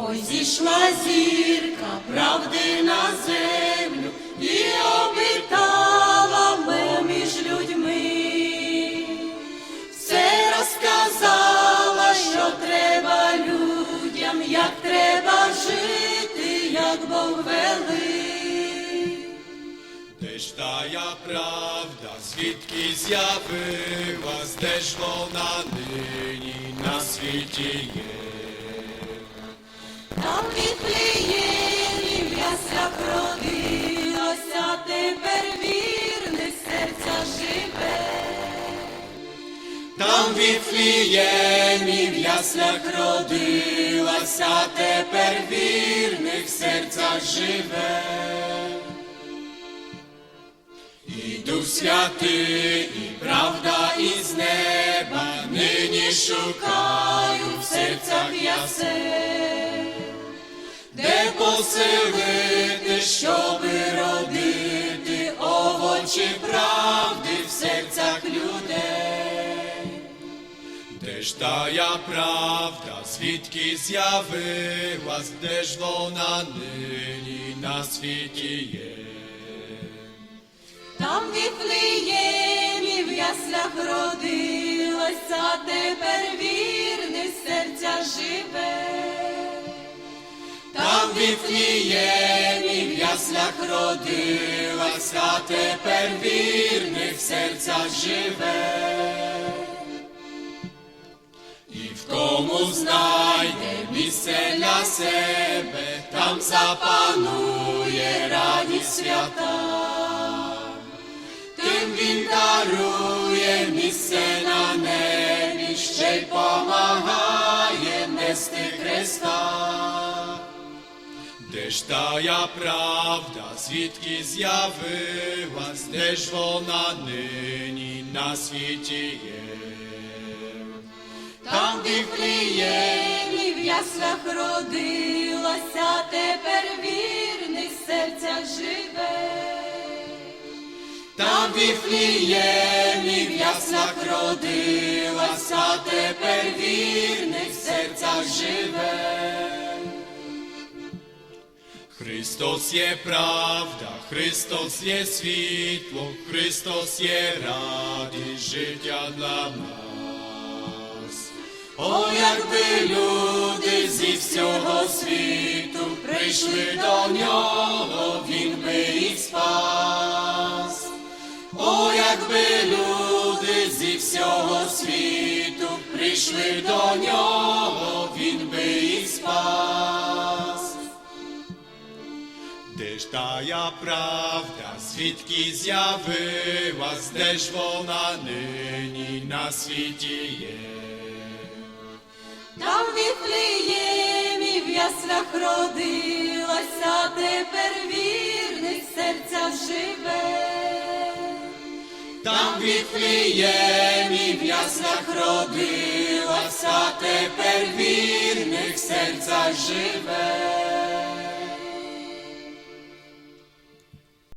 Ось зійшла зірка правди на землю і обітала між людьми. Все розказала, що треба людям, як треба жити, як Бог велить. Де ж тая правда, звідки з'явилась, де ж вона нині на світі є? Там Віфліємі в яслях родилося, тепер вірних серця живе. Там в Віфліємі в яслях родилася, тепер вірних в серцях живе. І Дух Святий, і правда із неба, нині шукаю в серцях ясен, де поселити, щоби родити овочі правди в серцях людей. Де ж тая правда, звідки з'явилась, де ж вона нині на світі є? Там в Віфліємі в яслях родилося, тепер вірних в Віфліємі в яслях родилася, тепер вірних в серцях живе. І в кому знайде місце для себе, там запанує радість свята. Тим він дарує місце на небі, ще й помагає нести Христа. Де ж тая правда, звідки з'явилась, де ж вона нині на світі є? Там в Віфліємі в яслях родилося, тепер вірних серця живе. Там в Віфліємі в яслах родилася, тепер вірних в серцях живе. Христос є правда, Христос є світло, Христос є радість життя для нас. О, якби люди зі всього світу прийшли до нього, він би їх спас. О, якби люди зі всього світу прийшли до нього, він би їх спас. Тая правда, звідки з'явилась, де ж вона нині на світі є? Там в Віфліємі в яслях родилося, тепер вірних серця живе. Там в Віфліємі в яслах родилася, тепер вірних в серцях живе.